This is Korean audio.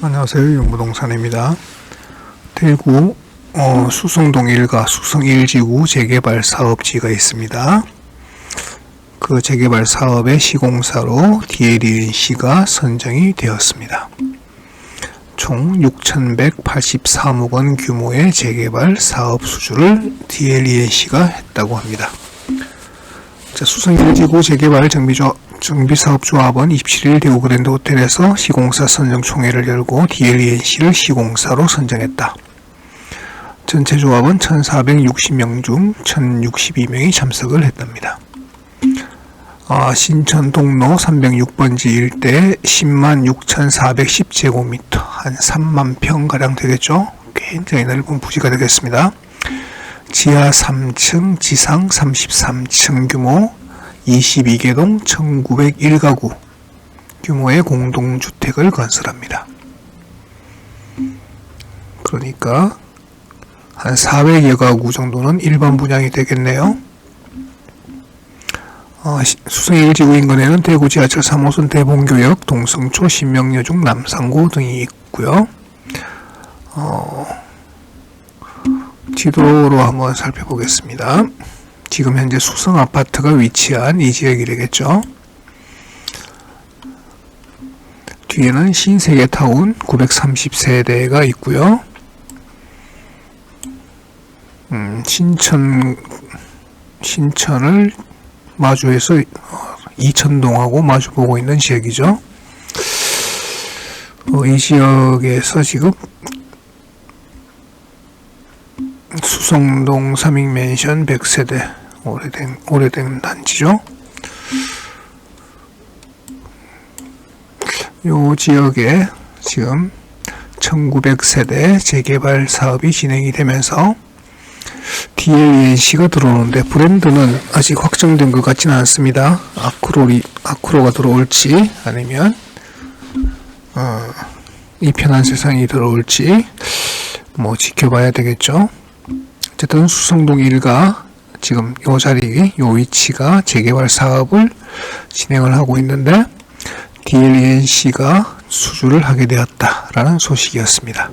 안녕하세요. 용부동산입니다. 대구 어, 수성동 일가 수성 1지구 재개발 사업지가 있습니다. 그 재개발 사업의 시공사로 DLENC가 선정이 되었습니다. 총 6,183억 원 규모의 재개발 사업 수주를 DLENC가 했다고 합니다. 자, 수성 1지구 재개발 정비조, 정비사업조합은 27일 대구 그랜드 호텔에서 시공사 선정 총회를 열고 DLENC를 시공사로 선정했다. 전체 조합은 1,460명 중 1,062명이 참석을 했답니다. 아, 신천 동로 306번지 일대 10만 6,410제곱미터, 한 3만 평가량 되겠죠? 굉장히 넓은 부지가 되겠습니다. 지하 3층, 지상 33층 규모 22개동 1901가구 규모의 공동주택을 건설합니다. 그러니까 한 400여 가구 정도는 일반 분양이 되겠네요. 어, 시- 수성 1지구 인근에는 대구 지하철 3호선 대봉교역, 동성초, 신명여중, 남상구 등이 있고요. 어, 지도로 한번 살펴보겠습니다. 지금 현재 수성 아파트가 위치한 이 지역이겠죠. 뒤에는 신세계타운 930세대가 있고요. 음, 신천 신천을 마주해서 어, 이천동하고 마주보고 있는 지역이죠. 어, 이 지역에서 지금 수성동 삼익맨션 100세대 오래된 오래된 단지죠. 요 지역에 지금 1900세대 재개발 사업이 진행이 되면서 DLNC가 들어오는데 브랜드는 아직 확정된 것 같지는 않습니다. 아크로리 아크로가 들어올지 아니면 어, 이 편한 세상이 들어올지 뭐 지켜봐야 되겠죠. 어쨌든 수성동 일가 지금 요 자리, 요 위치가 재개발 사업을 진행을 하고 있는데 DLNC가 수주를 하게 되었다라는 소식이었습니다.